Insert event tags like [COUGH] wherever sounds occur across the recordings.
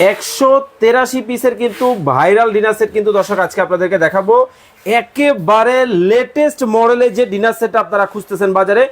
একশো তেরাশি পিসের কিন্তু ভাইরাল ডিনার সেট কিন্তু দর্শক আজকে আপনাদেরকে দেখাবো। একেবারে লেটেস্ট মডেলের যে ডিনার সেট আপনারা খুঁজতেছেন বাজারে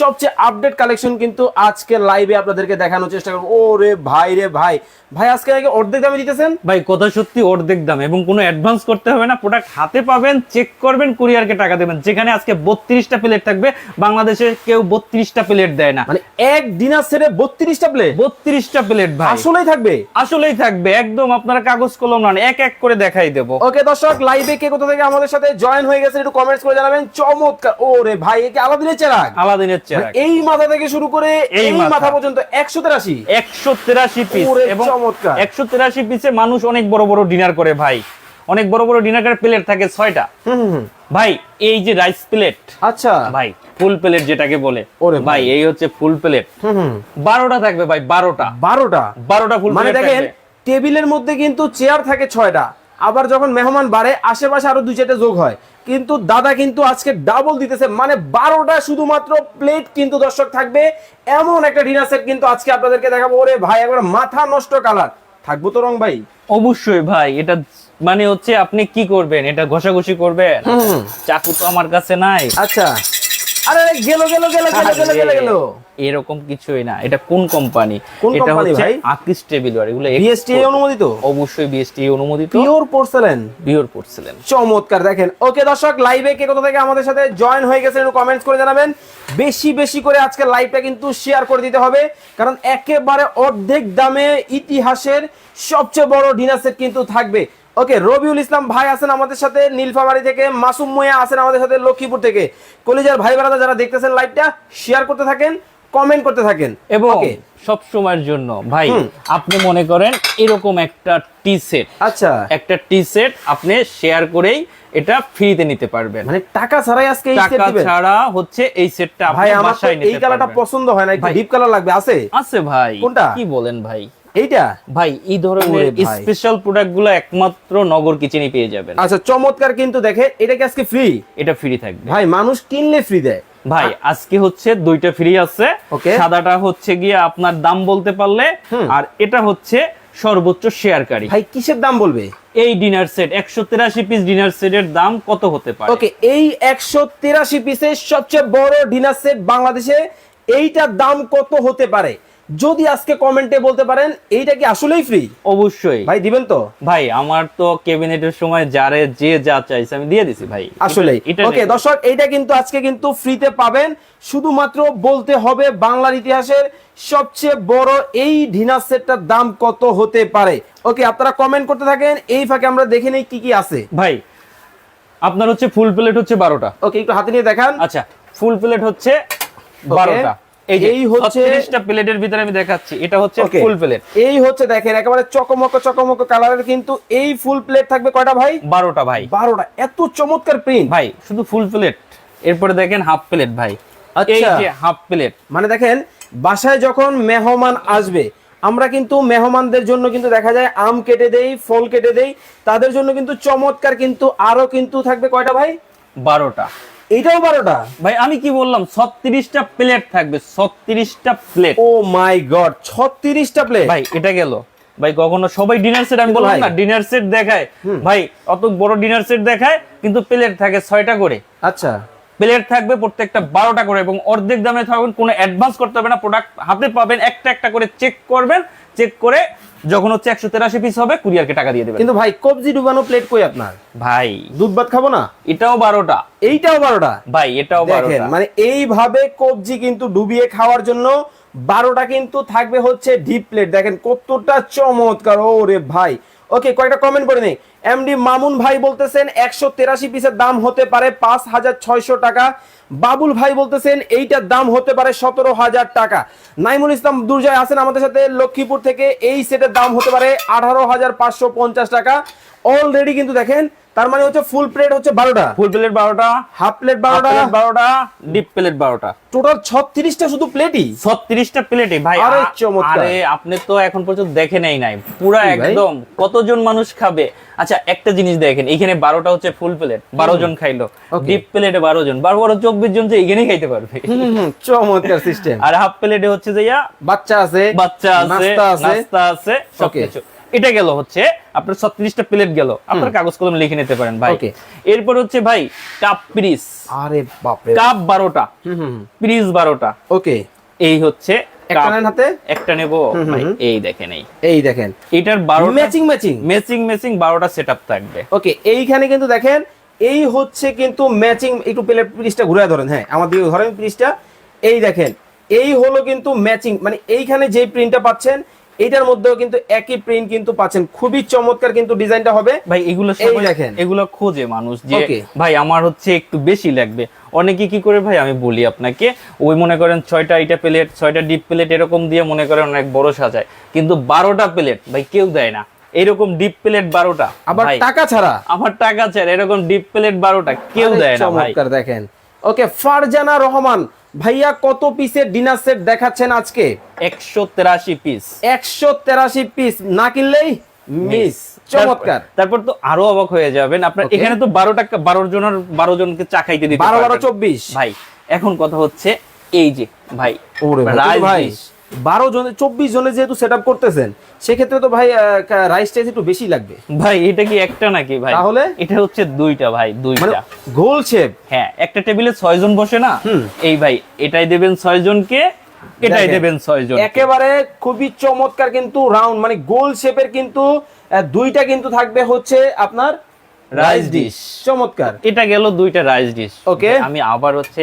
সবচেয়ে আপডেট কালেকশন কিন্তু আজকে লাইভে আপনাদেরকে দেখানোর চেষ্টা করব। ও রে ভাই রে ভাই। ভাই আজকে নাকি অর্ধেক দামে দিতেছেন? ভাই কথা সত্যি অর্ধেক দাম এবং কোনো অ্যাডভান্স করতে হবে না। প্রোডাক্ট হাতে পাবেন চেক করবেন কুরিয়ারকে টাকা দেবেন। যেখানে আজকে বত্রিশটা প্লেট থাকবে বাংলাদেশে কেউ বত্রিশটা প্লেট দেয় না। মানে এক ডিনার সেটে বত্রিশটা প্লেট বত্রিশটা প্লেট ভাই। আসলেই থাকবে? আসলেই থাকবে একদম আপনারা কাগজ কলম নন এক এক করে দেখাই দেবো। ওকে দর্শক লাইভে কে কোথা থেকে আমাদের সাথে জয়েন হয়ে গেছে একটু কমেন্টস করে জানাবেন। চমৎকার। ও রে ভাই একে আলাদিনের চেরাগ? আলাদিনের চেরাক মানে এই মাথা থেকে শুরু করে এই মাথা। পর্যন্ত একশো তেরাশি। একশো তেরাশি পিস এবং চমৎকার। একশো তেরাশি পিসে মানুষ অনেক বড় বড় ডিনার করে ভাই। অনেক বড় বড় ডিনার করে প্লেট থাকে ছয়টা। হুম হুম, হুম। ভাই এই যে রাইস প্লেট আচ্ছা। ভাই ফুল প্লেট যেটাকে বলে ওরে ভাই। এই হচ্ছে ফুল প্লেট হুম হুম। বারোটা থাকবে ভাই বারোটা। বারোটা? বারোটা ফুল মানে দেখেন টেবিলের মধ্যে কিন্তু চেয়ার থাকে ছয়টা। আবার যখন মেহমান বাড়ে আশেপাশে আরও দুই চারটে যোগ হয়। কিন্তু দাদা কিন্তু আজকে ডাবল দিতেছে মানে বারোটা শুধুমাত্র প্লেট কিন্তু দর্শক থাকবে। এমন একটা ডিনার সেট কিন্তু আজকে আপনাদেরকে দেখাবো। ওরে ভাই একবার মাথা নষ্ট কালার থাকব তো রং ভাই? অবশ্যই ভাই এটা মানে হচ্ছে আপনি কি করবেন? এটা ঘষাঘষি করবেন। চাকু তো আমার কাছে নাই। আচ্ছা। আরে গেল গেল গেল গেল গেল গেল গেল। এরকম কিছুই না। এটা কোন কোম্পানি এটা হচ্ছে আকিস টেবিলওয়ার এগুলো অনুমোদিত? অবশ্যই অনুমোদিত। পিওর পোর্সেলেন বিওর করছিলেন চমৎকার দেখেন। ওকে দর্শক লাইভে কে কোথা থেকে আমাদের সাথে জয়েন হয়ে গেছেন একটু কমেন্টস করে জানাবেন। বেশি বেশি করে আজকে লাইভটা কিন্তু শেয়ার করে দিতে হবে। কারণ একেবারে অর্ধেক দামে ইতিহাসের সবচেয়ে বড় ডিনার সেট কিন্তু থাকবে। ওকে রবিউল ইসলাম ভাই আছেন আমাদের সাথে নীলফামারি থেকে মাসুম মুয়া আছেন আমাদের সাথে লক্ষ্মীপুর থেকে। কলিজার ভাই বেড়াদা যারা দেখতেছেন লাইভটা শেয়ার করতে থাকেন কমেন্ট করতে থাকেন। এবং সব সময়ের জন্য ভাই আপনি মনে করেন এরকম একটা টি সেট আচ্ছা। একটা টি সেট আপনি শেয়ার করেই এটা ফ্রিতে নিতে পারবেন। মানে টাকা ছাড়াই আজকে এই সেট টাকা দিবেন ছাড়া হচ্ছে এই সেটটা আপনি ভাই আমার তো বাসায় এই নিতে কালারটা পছন্দ হয় না একটু ডিপ কালার লাগবে আছে? আছে ভাই। কোনটা? কি বলেন ভাই? এইটা? ভাই এই ধরনের স্পেশাল একমাত্র নগর কিচেনে পেয়ে যাবেন। আচ্ছা চমৎকার কিন্তু দেখে এটা কি আজকে ফ্রি এটা ফ্রি থাকবে। ভাই মানুষ কিনলে ফ্রি দেয়। ভাই আজকে হচ্ছে দুইটা ফ্রি আছে। সাদাটা হচ্ছে গিয়ে আপনার দাম বলতে পারলে আর এটা হচ্ছে সর্বোচ্চ শেয়ারকারী। ভাই কিসের দাম বলবে? এই ডিনার সেট একশো তেরাশি পিস ডিনার সেটের দাম কত হতে পারে? ওকে এই একশো তেরাশি পিসের সবচেয়ে বড় ডিনার সেট বাংলাদেশে এইটার দাম কত হতে পারে? যদি আজকে কমেন্টে বলতে পারেন এইটা কি আসলেই ফ্রি অবশ্যই। ভাই দিবেন তো? ভাই আমার তো ক্যাবিনেটের সময় যারে যে যা চাইছে আমি দিয়ে দিছি ভাই। আসলেই। এটা ওকে দর্শক এইটা কিন্তু আজকে কিন্তু ফ্রিতে পাবেন। শুধুমাত্র বলতে হবে বাংলার ইতিহাসের সবচেয়ে বড় এই ডিনার সেটটার দাম কত হতে পারে। ওকে আপনারা কমেন্ট করতে থাকেন এই ফাঁকে আমরা দেখে নেই কি কি আছে। ভাই আপনার হচ্ছে ফুল প্লেট হচ্ছে বারোটা। ওকে একটু হাতে নিয়ে দেখান। আচ্ছা ফুল প্লেট হচ্ছে বারোটা। এই হচ্ছে- ছত্রিশটা প্লেটের ভিতরে আমি দেখাচ্ছি। এটা হচ্ছে ফুল প্লেট এই হচ্ছে দেখেন একেবারে চকমক চকমক কালারের কিন্তু এই ফুল প্লেট থাকবে কয়টা ভাই? বারোটা ভাই। বারোটা। এত চমৎকার প্রিন্ট ভাই শুধু ফুল প্লেট এরপরে দেখেন হাফ প্লেট ভাই। আচ্ছা। এই যে হাফ প্লেট মানে দেখেন বাসায় যখন মেহমান আসবে আমরা কিন্তু মেহমানদের জন্য কিন্তু দেখা যায় আম কেটে দেই ফল কেটে দেই তাদের জন্য কিন্তু চমৎকার কিন্তু আরও কিন্তু থাকবে কয়টা ভাই? বারোটা। এইটাও বারোটা? ভাই আমি কি বললাম? ছত্রিশটা প্লেট থাকবে ছত্রিশটা প্লেট ও মাই গড ছত্রিশটা প্লেট ভাই এটা গেল। ভাই কখনো সবাই ডিনার সেট আমি বললাম না ডিনার সেট দেখায়। ভাই অত বড় ডিনার সেট দেখায় কিন্তু প্লেট থাকে ছয়টা করে। আচ্ছা। প্লেট থাকবে প্রত্যেকটা বারোটা করে এবং অর্ধেক দামে থাকবেন কোনো অ্যাডভান্স করতে হবে না প্রোডাক্ট হাতে পাবেন একটা একটা করে চেক করবেন চেক করে যখন হচ্ছে একশো তেরাশি পিস হবে কুরিয়ারকে টাকা দিয়ে দেবে কিন্তু ভাই কবজি ডুবানো প্লেট কই আপনার? ভাই দুধ ভাত খাব না? এটাও বারোটা। এইটাও বারোটা? ভাই এটাও দেখেন বারোটা। মানে এইভাবে কবজি কিন্তু ডুবিয়ে খাওয়ার জন্য বারোটা কিন্তু থাকবে হচ্ছে ডিপ প্লেট দেখেন কতটা চমৎকার ও রে ভাই। ওকে কয়েকটা কমেন্ট করে নেই। এমডি মামুন ভাই বলতেছেন একশো তেরাশি পিসের দাম হতে পারে পাঁচ হাজার ছয়শো টাকা। বাবুল ভাই বলতেছেন এইটার দাম হতে পারে সতেরো হাজার টাকা। নাইমুল ইসলাম দুর্জয় আছেন আমাদের সাথে লক্ষ্মীপুর থেকে। এই সেটের দাম হতে পারে আঠারো হাজার পাঁচশো পঞ্চাশ টাকা। অলরেডি কিন্তু দেখেন তার মানে হচ্ছে ফুল প্লেট হচ্ছে বারোটা। ফুল প্লেট বারোটা হাফ প্লেট বারোটা বারোটা ডিপ প্লেট বারোটা। টোটাল ছত্রিশটা শুধু প্লেটই ছত্রিশটা প্লেটে ভাই আরে চমৎকার। আরে আপনি তো এখন পর্যন্ত দেখে নেই নাই। পুরা? একদম কতজন মানুষ খাবে? আচ্ছা একটা জিনিস দেখেন এখানে বারোটা হচ্ছে ফুল প্লেট বারো জন খাইলো। ডিপ প্লেটে বারো জন বারো বারো চব্বিশ জন যে এখানেই খাইতে পারবে। চমৎকার সিস্টেম আর হাফ প্লেটে হচ্ছে যে বাচ্চা আছে বাচ্চা আছে নাস্তা আছে. সবকিছু। এটা গেল হচ্ছে আপনার ছত্রিশটা প্লেট গেল। আপনার কাগজ কলম লিখে নিতে পারেন ভাই। এরপর হচ্ছে ভাই কাপ পিরিস আরে বাপরে। কাপ বারোটা। পিরিস বারোটা। ওকে। এই হচ্ছে একটা কাপ। নেন হাতে? একটা নেব। এই দেখেন এই। এই দেখেন। এটার বারোটা ম্যাচিং ম্যাচিং ম্যাচিং ম্যাচিং বারোটা সেট থাকবে। ওকে এইখানে কিন্তু দেখেন এই হচ্ছে কিন্তু ম্যাচিং একটু পেলে পিসটা ঘুরে ধরেন হ্যাঁ আমার দিকে ধরেন এই দেখেন এই হলো কিন্তু ম্যাচিং মানে এইখানে যে প্রিন্টটা পাচ্ছেন এইটার মধ্যেও কিন্তু একই প্রিন্ট কিন্তু পাচ্ছেন। খুবই চমৎকার কিন্তু ডিজাইনটা হবে। ভাই এগুলো সবাই দেখেন। এগুলো খোঁজে মানুষ যে ভাই আমার হচ্ছে একটু বেশি লাগবে। অনেকে কি করে ভাই আমি বলি আপনাকে ওই মনে করেন ছয়টা এটা প্লেট ছয়টা ডিপ প্লেট এরকম দিয়ে মনে করেন অনেক বড় সাজায়। কিন্তু বারোটা প্লেট ভাই কেউ দেয় না। এরকম ডিপ প্লেট বারোটা আবার টাকা ছাড়া? আমার টাকা চাই এরকম ডিপ প্লেট বারোটা কেউ দেয় না ভাই। চমৎকার দেখেন। ওকে ফারজানা রহমান ভাইয়া কত পিসের ডিনার সেট দেখাচ্ছেন আজকে? একশো তেরাশি পিস একশো তেরাশি পিস না কিনলেই মিস চমৎকার। তারপর তো আরও অবাক হয়ে যাবেন। আপনার এখানে তো বারো টাকা বারো জনের বারো জনকে চা খাইতে দিতে বারো বারো চব্বিশ। ভাই এখন কথা হচ্ছে এই যে ভাই ওরে বারো জনে চব্বিশ জনে যেহেতু সেট করতেছেন সেক্ষেত্রে তো ভাই রাইস টাইস একটু বেশি লাগবে। ভাই এটা কি একটা নাকি ভাই? তাহলে? এটা হচ্ছে দুইটা ভাই মানে দুইটা গোল শেপ হ্যাঁ একটা টেবিলে ছয় জন বসে না? এই ভাই এটাই দেবেন ছয় জনকে এটাই দেবেন ছয় জন একেবারে খুবই চমৎকার কিন্তু রাউন্ড মানে গোল শেপের কিন্তু দুইটা কিন্তু থাকবে হচ্ছে আপনার রাইস ডিশ চমৎকার। এটা গেল দুইটা রাইস ডিশ Okay. আমি আবার হচ্ছে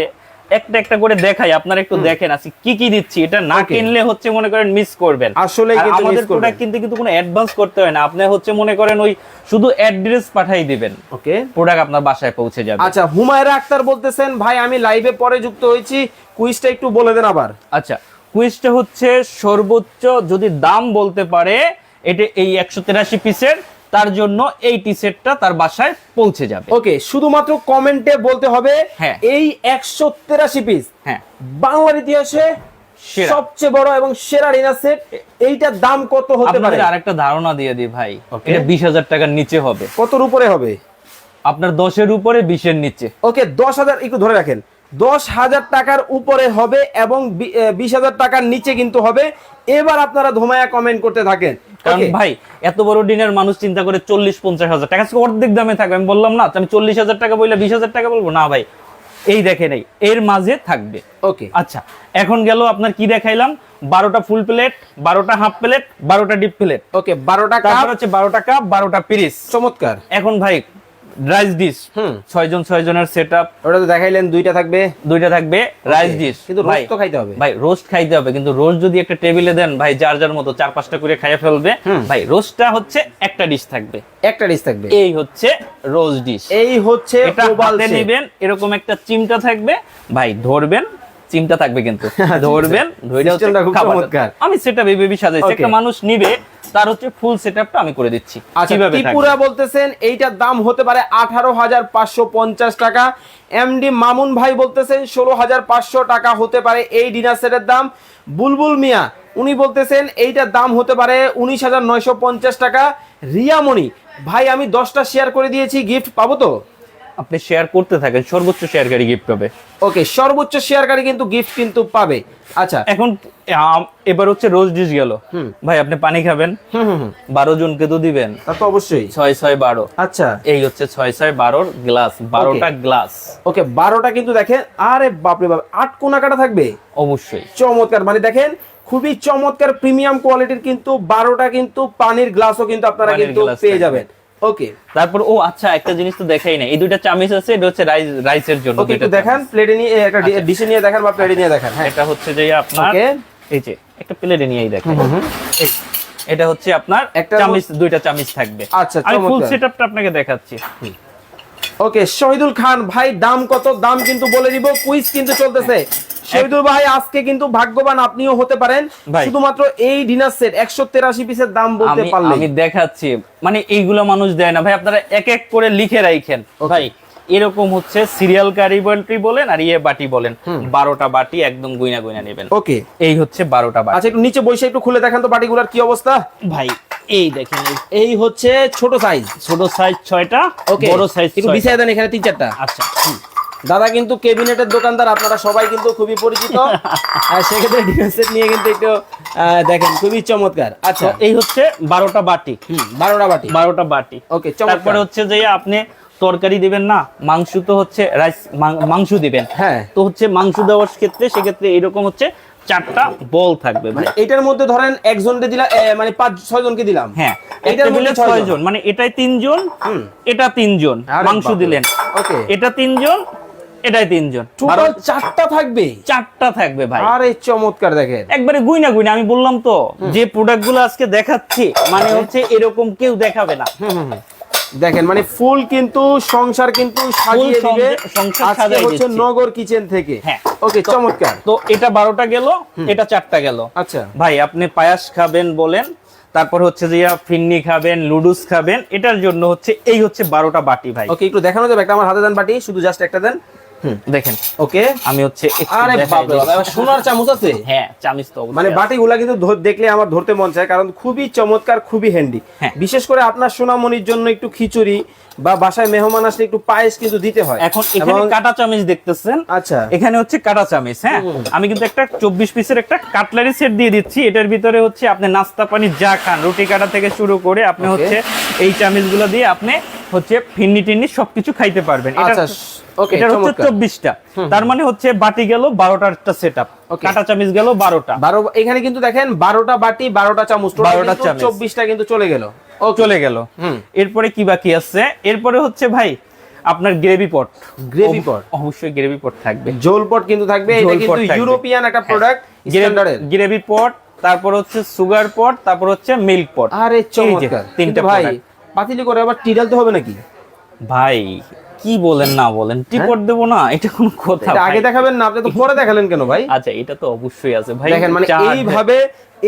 একটা একটা করে দেখাই আপনারা একটু দেখেন আজকে কি কি দিচ্ছি। এটা না কিনলে হচ্ছে মনে করেন মিস করবেন। আসলেই আর কিন্তু আমাদের প্রোডাক্ট কিন্তু কিন্তু কোনো অ্যাডভান্স করতে হয় না। আপনি হচ্ছে মনে করেন ওই শুধু অ্যাড্রেস পাঠাই দিবেন। ওকে প্রোডাক্ট আপনার বাসায় পৌঁছে যাবে। আচ্ছা হুমায়রা আক্তার বলতেছেন ভাই আমি লাইভে পরে যুক্ত হয়েছি। কুইজটা একটু বলে দেন আবার। আচ্ছা কুইজটা হচ্ছে সর্বোচ্চ যদি দাম বলতে পারে এটা এই একশো তেরাশি পিসের তার জন্য এই টি সেটটা তার বাসায় পৌঁছে যাবে। ওকে শুধুমাত্র কমেন্টে বলতে হবে হ্যাঁ। এই একশো তেরাশি পিস হ্যাঁ। বাংলার ইতিহাসে। সবচেয়ে বড় এবং সেরা ডিনার সেট এইটার দাম কত হতে পারে? আরেকটা ধারণা দিয়ে দিই ভাই. এটা বিশ হাজার টাকার নিচে হবে। কতর উপরে হবে? আপনার দশের উপরে বিশের নিচে। ওকে দশ হাজার একটু ধরে রাখেন। দশ হাজার টাকার উপরে হবে এবং বিশ হাজার টাকার নিচে কিন্তু হবে। এবার আপনারা ধোমায়া কমেন্ট করতে থাকেন। কারণ ভাই এত বড় ডিনার মানুষ চিন্তা করে চল্লিশ পঞ্চাশ হাজার টাকা। আজকে অর্ধেক দামে থাকবে। আমি বললাম না আমি চল্লিশ হাজার টাকা বললে বিশ হাজার টাকা বলব? না ভাই এই দেখে নেই এর মাঝে থাকবে। ওকে আচ্ছা এখন গেল আপনার কি দেখাইলাম? বারোটা ফুল প্লেট বারোটা হাফ প্লেট বারোটা ডিপ প্লেট। ওকে বারোটা কাপ। হচ্ছে বারোটা কাপ বারোটা পিরিস। চমৎকার। এখন ভাই রাইস ডিশ ছয়জন ছয়জনের সেট আপ ওটা তো দেখাইলেন দুইটা থাকবে? দুইটা থাকবে রাইস ডিশ কিন্তু রোস্ট তো খাইতে হবে। ভাই রোস্ট খাইতে হবে কিন্তু রোস্ট যদি একটা টেবিলে দেন ভাই যার যার মতো চার পাঁচটা করে খাইয়ে ফেলবে। ভাই রোস্টটা হচ্ছে একটা ডিশ থাকবে। একটা ডিশ থাকবে। এই হচ্ছে রোজ ডিশ এই হচ্ছে এটা। নেবেন এরকম একটা চিমটা থাকবে। ভাই ধরবেন চিমটা থাকবে কিন্তু। [LAUGHS] ধরবেন ধরে খুব চমৎকার। আমি সেটা ভেবে সাজাইছি। একটা মানুষ নিবে তার হচ্ছে ফুল সেটআপটা আমি করে দিচ্ছি। আচ্ছা? ত্রিপুরা বলতেছেন এইটার দাম হতে পারে আঠারো হাজার পাঁচশো পঞ্চাশ টাকা। এমডি মামুন ভাই বলতেছেন ষোলো হাজার পাঁচশো টাকা হতে পারে এই ডিনার সেটের দাম। বুলবুল মিয়া উনি বলতেছেন এইটার দাম হতে পারে উনিশ হাজার নয়শো পঞ্চাশ টাকা। রিয়ামণি ভাই আমি দশটা শেয়ার করে দিয়েছি গিফট পাবো তো? আপনি শেয়ার করতে থাকেন সর্বোচ্চ শেয়ারকারী গিফট পাবে। ওকে সর্বোচ্চ শেয়ারকারী কিন্তু গিফট কিন্তু পাবে। আচ্ছা। এখন এবার হচ্ছে রোজ ডিশ গেল। ভাই আপনি পানি খাবেন হুম হুম হুম। বারো জনকে তো দিবেন। তা তো অবশ্যই। ছয় ছয় বারো। আচ্ছা। এই হচ্ছে ছয় ছয় বারোর গ্লাস বারোটা গ্লাস ওকে বারোটা কিন্তু দেখেন আরে বাপরে বাপ আট কোনা কাটা থাকবে? অবশ্যই। চমৎকার। মানে দেখেন খুবই চমৎকার প্রিমিয়াম কোয়ালিটির কিন্তু বারোটা কিন্তু পানির গ্লাসও কিন্তু আপনারা পানির কিন্তু পেয়ে যাবেন। ওকে তারপর ও আচ্ছা একটা জিনিস তো দেখাই না এই দুইটা চামিচ আছে এটা হচ্ছে রাইস রাইসের জন্য ওকে একটু দেখান প্লেটে নিয়ে একটা আচ্ছা। ডিশে নিয়ে দেখান বা প্লেটে নিয়ে দেখান হ্যাঁ। এটা হচ্ছে যে আপনার ওকে এই যে একটা প্লেটে নিয়েই দেখেন। এটা হচ্ছে আপনার একটা চামিচ দুইটা চামিচ থাকবে। আচ্ছা, আমি ফুল সেটআপটা আপনাকে দেখাচ্ছি। ওকে শহীদুল খান ভাই দাম কত? দাম কিন্তু বলে দিব কুইজ কিন্তু চলতেছে। শহীদুল ভাই আজকে কিন্তু ভাগ্যবান আপনিও হতে পারেন। শুধুমাত্র এই ডিনার সেট একশো তেরাশি পিসের দাম বলতে আমি পারলে আমি দেখাচ্ছি। মানে এইগুলো মানুষ দেয় না। ভাই আপনারা এক এক করে লিখে রাখেন ভাই এরকম হচ্ছে সিরিয়াল কারিবাটি বলেন আর ইয়ে বাটি বলেন। বারোটা বাটি একদম গুইনা গুইনা নেবেন। ওকে এই হচ্ছে বারোটা বাটি। আচ্ছা একটু নিচে বসে একটু খুলে দেখেন তো বাটিগুলার কি অবস্থা। ভাই এই দেখেন এই হচ্ছে ছোট সাইজ ছোট সাইজ ছয়টা ওকে বড় সাইজ একটু বিছাই দেন এখানে তিন চারটা। আচ্ছা। দাদা কিন্তু কেবিনেটের দোকানদার আপনারা সবাই কিন্তু খুবই পরিচিত। [LAUGHS] সেক্ষেত্রে সেট নিয়ে কিন্তু একটু দেখেন খুবই চমৎকার। আচ্ছা এই হচ্ছে বারোটা বাটি। হুম, বারোটা বাটি। বারোটা বাটি। ওকে তারপরে চমৎকার হচ্ছে যে আপনি তরকারি দিবেন না মাংস তো হচ্ছে রাইস মাংস দিবেন। হ্যাঁ। তো হচ্ছে মাংস দেওয়ার ক্ষেত্রে সেক্ষেত্রে এরকম হচ্ছে চারটা বল থাকবে মানে এটার মধ্যে ধরেন একজনকে দিলাম মানে পাঁচ ছয় জনকে দিলাম। হ্যাঁ এটার এটা মধ্যে ছয় জন মানে এটাই তিনজন হুম। এটা তিনজন মাংস দিলেন। ওকে। এটা তিনজন এটাই তিনজন। টোটাল চারটা থাকবে? চারটা থাকবে ভাই। আরে চমৎকার দেখেন। একবারে গুইনা গুইনা আমি বললাম তো যে প্রোডাক্টগুলো আজকে দেখাচ্ছি মানে হচ্ছে এরকম কেউ দেখাবে না। দেখেন মানে ফুল কিন্তু সংসার কিন্তু সাজিয়ে দিবে। সংসার আজকে হচ্ছে নগর কিচেন থেকে। হ্যাঁ। ওকে চমৎকার। তো এটা বারোটা গেল এটা চারটা গেল। আচ্ছা। ভাই আপনি পায়াস খাবেন বলেন তারপর হচ্ছে যে ফিন্নি খাবেন লুডুস খাবেন এটার জন্য হচ্ছে এই হচ্ছে বারোটা বাটি ভাই। ওকে একটু দেখানো যাবে একটা আমার হাতে দেন বাটি শুধু জাস্ট একটা দেন। দেখেন। ওকে আমি হচ্ছে আরে সোনার চামচ আছে? হ্যাঁ চামচ তো মানে বাটিগুলা কিন্তু দেখলে আমার ধরতে মন চায় কারণ খুবই চমৎকার খুবই হ্যান্ডি হ্যাঁ। বিশেষ করে আপনার সোনামণির জন্য একটু খিচুড়ি বা বাসায় মেহমান আসলে একটু পায়েস কিন্তু দিতে হয়। এখন এখানে কাটা চামিচ দেখতেছেন? আচ্ছা। এখানে হচ্ছে কাটা চামিচ হ্যাঁ? আমি কিন্তু একটা চব্বিশ পিসের একটা কাটলারি সেট দিয়ে দিচ্ছি। এটার ভিতরে হচ্ছে আপনি নাস্তা পানি যা খান রুটি কাটা থেকে শুরু করে আপনি হচ্ছে এই চামিচগুলো দিয়ে আপনি হচ্ছে ফিন্নি টিন্নি সবকিছু খাইতে পারবেন। এটা আচ্ছা এটা হচ্ছে চব্বিশটা। তার মানে হচ্ছে বাটি গেল বারোটার একটা সেট আপ. কাটা চামিচ গেল বারোটা। বারো এখানে কিন্তু দেখেন বারোটা বাটি বারোটা চামচ। বারোটা চামচ। চব্বিশটা কিন্তু চলে গেল। চলে গেল। এরপরে কি বাকি আছে? এরপরে হচ্ছে ভাই আপনার গ্রেভি পট গ্রেভি পট অবশ্যই গ্রেভি পট থাকবে। ঝোল পট কিন্তু থাকবে এটা কিন্তু ইউরোপিয়ান একটা প্রোডাক্ট স্ট্যান্ডার্ডের গ্রেভি পট তারপর হচ্ছে সুগার পট তারপর হচ্ছে মিল্ক পট আরে চমৎকার। তিনটা ভাই পাতিলি করে আবার টিডালতে হবে নাকি? ভাই কি বলেন না বলেন টিপট দেবো না এটা কোনো কথা হ্যাঁ? আগে দেখাবেন না আপনি তো পরে দেখালেন কেন ভাই? আচ্ছা এটা তো অবশ্যই আছে ভাই দেখেন মানে এইভাবে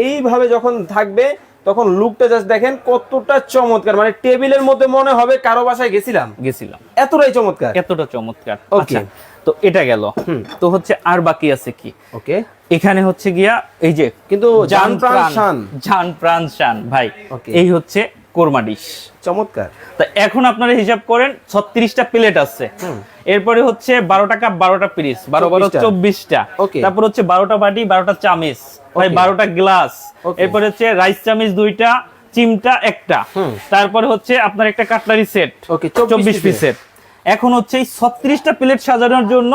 এইভাবে যখন থাকবে তখন লুকটা জাস্ট দেখেন কতটা চমৎকার। মানে টেবিলের মধ্যে মনে হবে কারও বাসায় গেছিলাম। গেছিলাম। এতটাই চমৎকার। এতটা চমৎকার। Okay. আচ্ছা তো এটা গেল। হুম। তো হচ্ছে আর বাকি আছে কি? ওকে এখানে হচ্ছে গিয়া এই যে কিন্তু জান প্রাণ শান। জান প্রাণ শান ভাই। ওকে এই হচ্ছে কোরমা ডিশ। চমৎকার। তা এখন আপনারা হিসাব করেন ছত্রিশটা প্লেট আছে। এরপরে হচ্ছে বারোটা কাপ বারোটা পিস বারো বারো চব্বিশটা। তারপর হচ্ছে বারোটা বাটি বারোটা চামিচ ভাই বারোটা গ্লাস। এরপরে হচ্ছে রাইস চামিচ দুইটা চিমটা একটা। তারপরে হচ্ছে আপনার একটা কাটলারি সেট Okay, 24 চব্বিশ পিসের। এখন হচ্ছে এই ছত্রিশটা প্লেট সাজানোর জন্য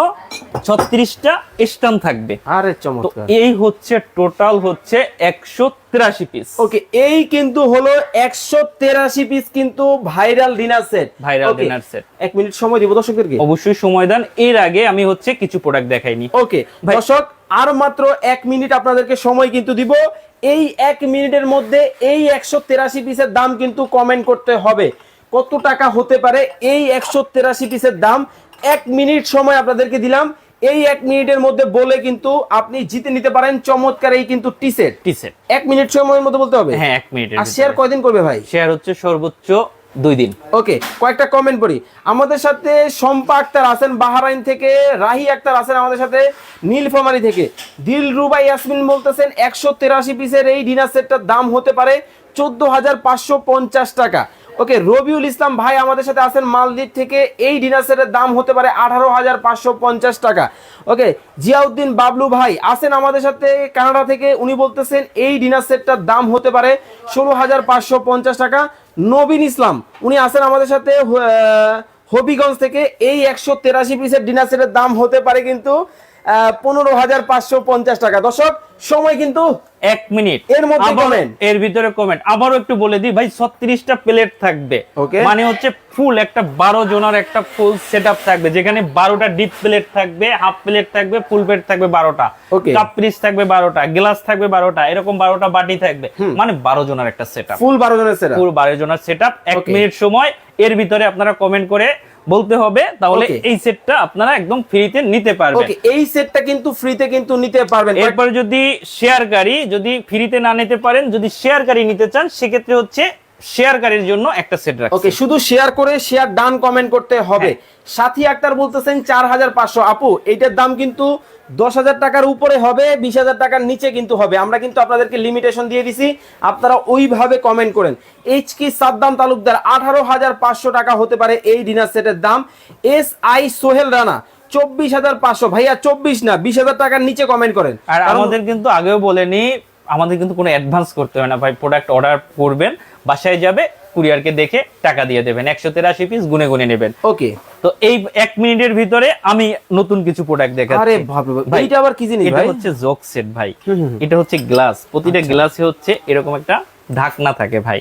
ছত্রিশটা স্টান থাকবে। আরে চমৎকার। এই হচ্ছে টোটাল হচ্ছে একশো তিরাশি পিস ওকে এই কিন্তু হলো একশো তেরাশি পিস কিন্তু viral dinner set. Viral dinner set। এক মিনিট সময় দিব দর্শকদেরকে অবশ্যই সময় দেন। এর আগে আমি হচ্ছে কিছু প্রোডাক্ট দেখাইনি। ওকে দর্শক আর মাত্র এক মিনিট আপনাদেরকে সময় কিন্তু দিব। এই এক মিনিটের মধ্যে এই একশো তেরাশি পিসের দাম কিন্তু কমেন্ট করতে হবে। কত টাকা হতে পারে? এই একশো তেরাশি পিসের দাম এক মিনিট সময় আপনাদেরকে দিলাম। এই এক মিনিটের মধ্যে বলে কিন্তু আপনি জিতে নিতে পারেন। চমৎকার এই কিন্তু টি সেট টি সেট এক মিনিট সময়ের মধ্যে বলতে হবে? হ্যাঁ এক মিনিটের আর শেয়ার কয়দিন করবে ভাই? শেয়ার হচ্ছে সর্বোচ্চ দুই দিন। ওকে কয়েকটা কমেন্ট পড়ি। আমাদের সাথে শম্পা আক্তার আছেন বাহারাইন থেকে রাহি আক্তার আছেন আমাদের সাথে নীলফামারি থেকে। দিল রুবাই ইয়াসমিন বলতেছেন একশো তেরাশি পিসের এই ডিনার সেটটার দাম হতে পারে চোদ্দ হাজার পাঁচশো পঞ্চাশ টাকা। ওকে, রবিউল ইসলাম ভাই আমাদের সাথে আছেন মালদ্বীপ থেকে। এই ডিনার সেটের দাম হতে পারে আঠারো হাজার পাঁচশো পঞ্চাশ টাকা। ওকে, জিয়াউদ্দিন বাবলু ভাই আছেন আমাদের সাথে কানাডা থেকে। উনি বলতেছেন এই ডিনার সেটটার দাম হতে পারে ষোলো হাজার পাঁচশো পঞ্চাশ টাকা। নবীন ইসলাম, উনি আছেন আমাদের সাথে হবিগঞ্জ থেকে। এই একশো তেরাশি পিসের ডিনার সেটের দাম হতে পারে কিন্তু পনেরো হাজার পাঁচশো পঞ্চাশ টাকা। দর্শক সময় কিন্তু এক মিনিট। এর মধ্যে comment। এর ভিতরে কমেন্ট আবারও একটু বলে দিই ভাই ছত্রিশটা প্লেট থাকবে। মানে হচ্ছে ফুল একটা বারো জনের একটা ফুল সেট থাকবে। যেখানে বারোটা ডিপ প্লেট থাকবে হাফ প্লেট থাকবে ফুল প্লেট থাকবে বারোটা. কাপ পিস থাকবে বারোটা গ্লাস থাকবে বারোটা এরকম বারোটা বাটি থাকবে। মানে বারো জনের একটা সেট ফুল বারো জনের সেরা পুরো বারো জনের সেট এক মিনিট সময়। এর ভিতরে আপনারা কমেন্ট করে বলতে হবে তাহলে এই সেটটা আপনারা একদম ফ্রিতে নিতে পারবেন। ওকে এই সেটটা কিন্তু ফ্রিতে কিন্তু নিতে পারবেন। এরপরে যদি শেয়ারকারী যদি ফ্রিতে না নিতে পারেন যদি শেয়ার গাড়ি নিতে চান সেক্ষেত্রে হচ্ছে শেয়ারকারীর জন্য একটা সেট রাখছি। ওকে শুধু শেয়ার করে শেয়ার ডান কমেন্ট করতে হবে। সাথী আক্তার বলতেছেন চার হাজার পাঁচশো। আপু এইটার দাম কিন্তু দশ হাজার টাকার উপরে হবে বিশ হাজার টাকার নিচে কিন্তু হবে। আমরা কিন্তু আপনাদেরকে লিমিটেশন দিয়ে দিছি। আপনারা ওইভাবে কমেন্ট করেন। এইচ কি সাদ্দাম তালুকদার আঠারো হাজার পাঁচশো টাকা হতে পারে এই ডিনার সেটের দাম। এস আই সোহেল রানা চব্বিশ হাজার পাঁচশো। ভাইয়া চব্বিশ না বিশ হাজার টাকার নিচে কমেন্ট করেন। আর আমাদের কিন্তু আগেও বলেনি আমাদের কিন্তু কোনো অ্যাডভান্স করতে হয় না। ভাই প্রোডাক্ট অর্ডার করবেন বাসায় যাবে কুরিয়ারকে দেখে টাকা দিয়ে দেবেন। একশো তেরাশি পিস গুনে গুনে নেবেন। ওকে তো এই এক মিনিটের ভিতরে আমি নতুন কিছু প্রোডাক্ট দেখাচ্ছি। ভাই, এইটা আবার কি জিনিস এটা হচ্ছে জক সেট ভাই। এটা হচ্ছে গ্লাস প্রতিটা গ্লাসে হচ্ছে এরকম একটা ঢাকনা থাকে ভাই।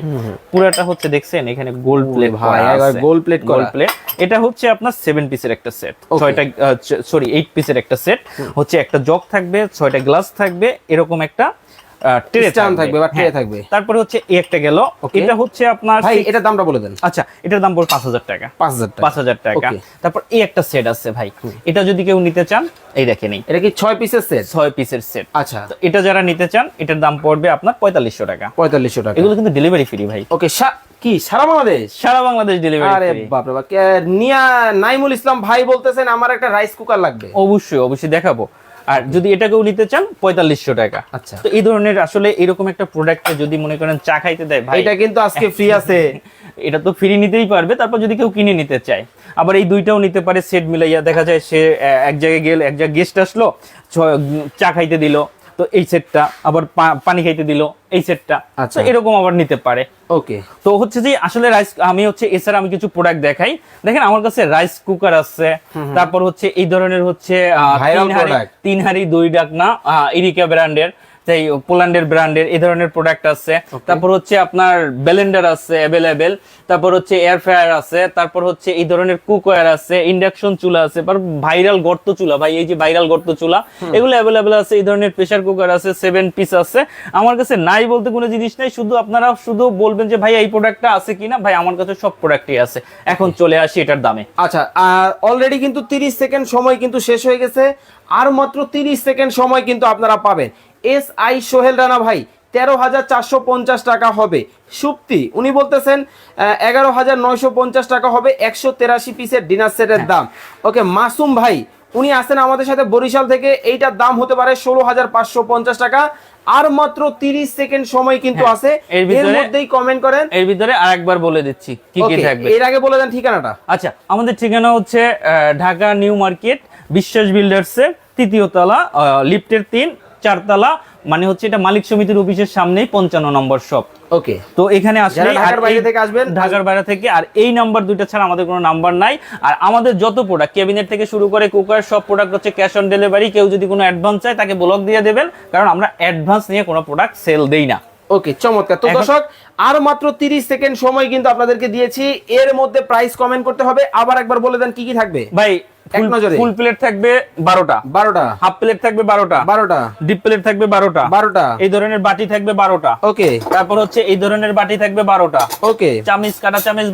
পুরোটা হচ্ছে দেখছেন এখানে গোল্ড প্লেট ভাই, gold plate গোল্ড প্লেট এটা হচ্ছে আপনার সেভেন পিসের একটা সেট ছয়টা সরি এইট পিসের একটা সেট হচ্ছে একটা জগ থাকবে ছয়টা গ্লাস থাকবে এরকম একটা ট্রে থাকবে। বা tray থাকবে। তারপরে হচ্ছে একটা গেল। এটা হচ্ছে আপনার ভাই six- দামটা বলে দেন। আচ্ছা এটার দাম পড়বে পাঁচ হাজার টাকা। তারপর এই একটা সেট আছে ভাই। এটা যদি কেউ নিতে চান এই দেখেন এই। এটা কি পিসের সেট পিসের সেট আচ্ছা। তো এটা যারা নিতে চান এটার দাম পড়বে আপনার পঁয়তাল্লিশশো টাকা। পঁয়তাল্লিশশো টাকা। এগুলো কিন্তু ডেলিভারি ফ্রি ভাই। ওকে কি সারা বাংলাদেশ? সারা বাংলাদেশ আরে ডেলিভারি বাপরে বাপ। নিয়া নাইমুল ইসলাম ভাই বলতেছেন আমার একটা রাইস কুকার লাগবে। অবশ্যই অবশ্যই দেখাবো। আর যদি এটাকেও নিতে চান পঁয়তাল্লিশশো টাকা। আচ্ছা। তো এই ধরনের আসলে এরকম একটা প্রোডাক্টে যদি মনে করেন চা খাইতে দেয় ভাই এটা কিন্তু আজকে [LAUGHS] ফ্রি আছে। এটা তো ফ্রি নিতেই পারবে তারপর যদি কেউ কিনে নিতে চায়। আবার এই দুইটাও নিতে পারে সেট মিলাইয়া। দেখা যায় সে এক জায়গায় গেল এক জায়গায় গেস্ট আসলো চা খাইতে দিল। তো এই সেটটা আবার পানি খাইতে দিল এই সেটটা। আচ্ছা। এরকম আবার নিতে পারে। ওকে। তো হচ্ছে যে আসলে রাইস আমি হচ্ছে এছাড়া আমি কিছু প্রোডাক্ট দেখাই। দেখেন আমার কাছে রাইস কুকার আছে। তারপর হচ্ছে এই ধরনের হচ্ছে। তিন হাঁড়ি দুই ডাকনা ইরিকা ব্র্যান্ডের তাই পোল্যান্ডের ব্র্যান্ডের এই ধরনের প্রোডাক্ট আছে। তারপর হচ্ছে আপনার ব্লেন্ডার আছে অ্যাভেলেবেল তারপর হচ্ছে এয়ার ফ্রায়ার আছে তারপর হচ্ছে এই ধরনের কুকওয়্যার আছে ইন্ডাকশন চুলা আছে ভাইরাল গর্ত চুলা ভাই এই যে ভাইরাল গর্ত চুলা এগুলো অ্যাভেলেবেল আছে এই ধরনের প্রেসার কুকার আছে সেভেন পিস আছে। আমার কাছে নাই বলতে কোনো জিনিস নাই শুধু আপনারা শুধু বলবেন যে ভাই এই প্রোডাক্টটা আছে কিনা? ভাই আমার কাছে সব প্রোডাক্টই আছে। এখন চলে আসি এটার দামে। আচ্ছা অলরেডি কিন্তু 30 সেকেন্ড সময় কিন্তু শেষ হয়ে গেছে আর মাত্র 30 সেকেন্ড সময় কিন্তু আপনারা পাবেন। এস আই সোহেল রানা ভাই তেরো হাজার চারশো পঞ্চাশ টাকা হবে। সুপ্তি উনি বলতেছেন এগারো হাজার নয়শো পঞ্চাশ টাকা হবে একশো তেরাশি পিসের ডিনার সেটের দাম। ওকে মাসুম ভাই উনি আছেন আমাদের সাথে বরিশাল থেকে এইটার দাম হতে পারে ষোলো হাজার পাঁচশো পঞ্চাশ টাকা। আর মাত্র তিরিশ সেকেন্ড সময় কিন্তু হ্যাঁ, আছে। এর মধ্যেই কমেন্ট করেন। এর ভিতরে আরেকবার বলে দিচ্ছি কি কি থাকবে। এর আগে বলে দেন ঠিকানাটা। আচ্ছা আমাদের ঠিকানা হচ্ছে ঢাকা নিউ মার্কেট বিশ্বাস বিল্ডার্সের তৃতীয় তলা লিফটের তিন চারতলা মানে হচ্ছে এটা মালিক সমিতির অফিসের সামনেই পঞ্চান্ন নম্বর শপ। ওকে। তো এখানে আসলে ঢাকার বাইরে থেকে আসবেন, ঢাকার বাইরে থেকে আর এই নাম্বার দুইটা ছাড়া আমাদের কোনো নাম্বার নাই। আর আমাদের যত প্রোডাক্ট ক্যাবিনেট থেকে শুরু করে কুকার সব প্রোডাক্ট হচ্ছে ক্যাশ অন ডেলিভারি কেউ যদি কোনো অ্যাডভান্স চায় তাকে ব্লক দিয়ে দেবেন কারণ আমরা অ্যাডভান্স নিয়ে কোনো প্রোডাক্ট সেল দেই না। ওকে চমৎকার। তো দর্শক আর মাত্র 30 সেকেন্ড সময় কিন্তু আপনাদেরকে দিয়েছি। এর মধ্যে প্রাইস কমেন্ট করতে হবে। আবার একবার বলে দেন কি কি থাকবে। ভাই এক নজরে। ফুল প্লেট থাকবে বারোটা। বারোটা। হাফ প্লেট থাকবে ডিপ প্লেট থাকবে বারোটা। বারোটা। এই ধরনের বাটি থাকবে বারোটা। ওকে তারপর হচ্ছে এই ধরনের বাটি থাকবে বারোটা। ওকে চামিচ কাটা চামিচ.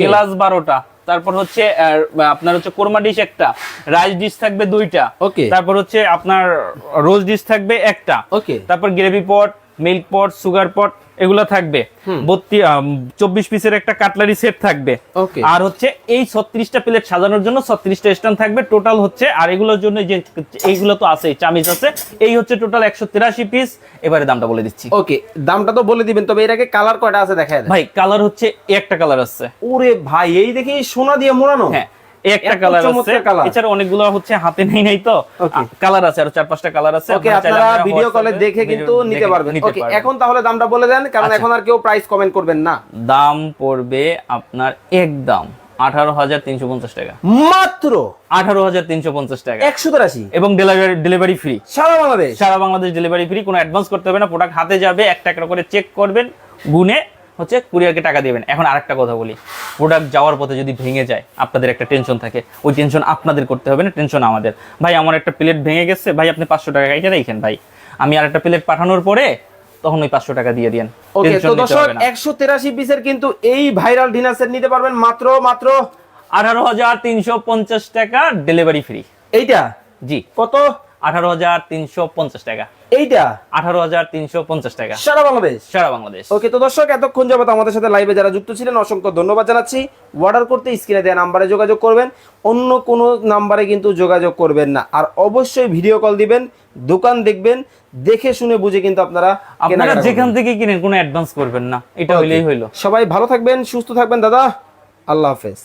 গ্লাস তারপর হচ্ছে আপনার হচ্ছে কোরমা ডিশ একটা। রাইস ডিশ থাকবে দুইটা। Okay. তারপর হচ্ছে আপনার রোজ ডিশ থাকবে একটা। ওকে তারপর gravy pot milk pot sugar pot এগুলা থাকবে। চব্বিশ পিসের একটা কাটলারি সেট থাকবে। আর হচ্ছে এই ছত্রিশটা প্লেট সাজানোর জন্য ছত্রিশটা স্ট্যান্ড থাকবে টোটাল হচ্ছে আর এগুলোর জন্য যে এইগুলো তো আছে চামিচ আছে এই হচ্ছে টোটাল একশো তিরাশি পিস। এবারে দামটা বলে দিচ্ছি। ওকে দামটা তো বলে দিবেন তবে এর আগে কালার কয়টা আছে দেখা যায় ভাই কালার হচ্ছে একটা কালার আছে। ওরে ভাই এই দেখি সোনা দিয়ে মোড়ানো। হ্যাঁ একটা কালার আছে। এছাড়া অনেকগুলো হচ্ছে হাতে নেই নাই তো। কালার আছে আর চার পাঁচটা কালার আছে। ওকে আপনারা চাইলে আপনারা ভিডিও কলে দেখে কিন্তু নিতে পারবেন। ওকে এখন তাহলে দামটা বলে দেন কারণ আচ্ছা। এখন আর কেউ প্রাইস কমেন্ট করবেন না। দাম পড়বে আপনার একদম আঠারো হাজার তিনশো পঞ্চাশ টাকা। মাত্র আঠারো হাজার তিনশো পঞ্চাশ টাকা। একশো তেরাশি। এবং ডেলিভারি ডেলিভারি ফ্রি সারা বাংলাদেশ। সারা বাংলাদেশ ডেলিভারি ফ্রি কোনো অ্যাডভান্স করতে হবে না। প্রোডাক্ট হাতে যাবে এক টাকা করে চেক করবেন গুনে হচ্ছে কুরিয়ারকে টাকা দিবেন। এখন আরেকটা কথা বলি প্রোডাক্ট যাওয়ার পথে যদি ভেঙে যায় আপনাদের একটা টেনশন থাকে। ওই টেনশন আপনাদের করতে হবে না টেনশন আমাদের। ভাই আমার একটা প্লেট ভেঙে গেছে ভাই আপনি পাঁচশো টাকা এটা রেখেন ভাই। আমি আর একটা প্লেট পাঠানোর পরে তখন ওই পাঁচশো টাকা দিয়ে দিন ওকে তো দর্শক একশো তেরাশি পিসের কিন্তু এই ভাইরাল ডিনার সেট নিতে পারবেন মাত্র মাত্র আঠারো হাজার তিনশো পঞ্চাশ টাকা ডেলিভারি ফ্রি এইটা? জি। কত? আঠারো হাজার তিনশো পঞ্চাশ টাকা। এইটা? আঠারো হাজার তিনশো পঞ্চাশ টাকা। সারা বাংলাদেশ? সারা বাংলাদেশ। ওকে তো দর্শক এতক্ষণ যাবত আমাদের সাথে লাইভে যারা যুক্ত ছিলেন অসংখ্য ধন্যবাদ জানাচ্ছি। অর্ডার করতে স্ক্রিনে দেওয়া নাম্বারে যোগাযোগ করবেন। অন্য কোনো নাম্বারে কিন্তু যোগাযোগ করবেন না। আর অবশ্যই ভিডিও কল দিবেন দোকান দেখবেন দেখে শুনে বুঝে কিন্তু আপনারা আপনারা যেখান থেকে কিনেন কোনো অ্যাডভান্স করবেন না। এটা হইলেই হইল। সবাই ভালো থাকবেন সুস্থ থাকবেন দাদা। আল্লাহ হাফেজ।